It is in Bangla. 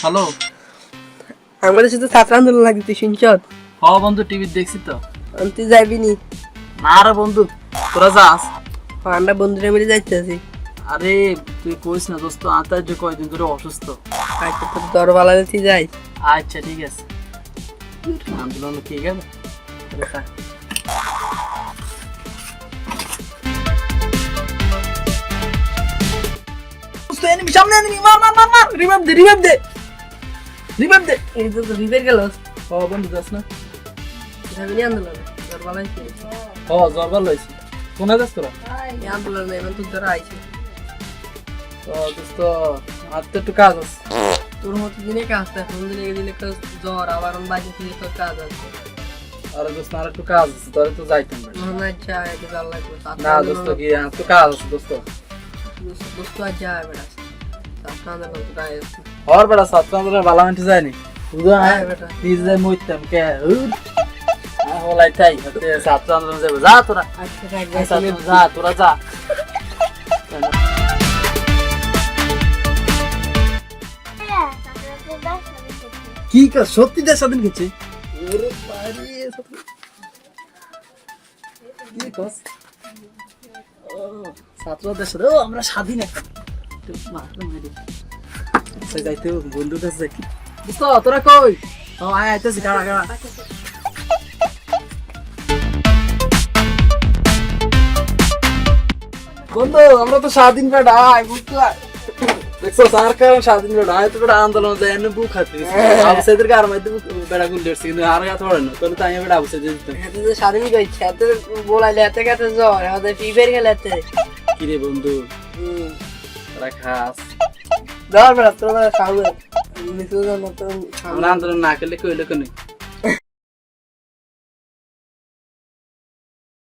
হ্যালো। আমাদের সাথে ছাত্র আন্দোলন লাগছে তুই শুনছ? হ বন্ধু টিভি দেখছি তো। তুই যাবি নি না রে বন্ধু তোরা যাস। আমরা বন্ধুরা মিলে যাইতেছি। আরে তুই কইস না দোস্ত আতার যে কয়দিন ধরে অসুস্থ। আচ্ছা তোর দরবালা যাই। আচ্ছা ঠিক আছে। আন্দোলন কি গেল সামনে enemy, মার মার মার মার রিভাইভ দে রিভাইভ দে। রিভাইভ দে। এই তো রিপেয়ার গেল। ও বন্ধু যাস না। নি আন্দোলন। দরবালা ও জরবার লইছি কোনে যাস তোরা? এই আন্দোলন এমন তোর দ্বারা আইছে। ও দোস্ত আর তো একটু কাজ আছে। তোর মতো দিনে কাজ থাকে কোন দিনে দিলে কাজ জ্বর আবার বাজে থেকে তোর কাজ আছে। আরে দোস্ত আর একটু কাজ আছে তোরে তো যাইতাম না। যায় একটু জাল লাগবে। না দোস্ত কি আর তো কাজ আছে দোস্ত। দোস্ত আর যায় বেটা। আর বেটা ছাত্র আন্দোলন ভালো যায়নি। শুধু হ্যাঁ নিজে মরতাম কে? হলাই তাই। হাতে আন্দোলন যাবে। যা তোরা। আন্দোলন যা তোরা যা। কি কাজ সত্যি দেশ স্বাধীন গেছে ওরে বাড়ি কি? কাজ ও, ছাত্রদের সাথে ও আমরা স্বাধীন এখন। একটু মারলাম মেরে। আচ্ছা, যাইতে বন্ধুর কাছে যাই দোস্ত তোরা কই? ও আয় আইতেছি কারা কারা বন্ধু আমরা তো স্বাধীন বেড়া আয় বুঝতে দেখছ সরকার স্বাধীন বেড়া আয় তো বেড়া আন্দোলন যায় এনে বুক খাতে আবু সাইদের কার মধ্যে বেড়া গুলি উঠছে কিন্তু আর গাছ পড়ে না তাহলে তাই বেড়া আবু দিতাম। হাতে তো স্বাধীন করছে হাতে বলাইলে হাতে কাছে জ্বর হাতে ফিভার গেলে হাতে কি রে বন্ধু খাস ধর বেড়া তোর খাবে মিশু তো আমরা আন্দোলন না করলে কইলে কোনে?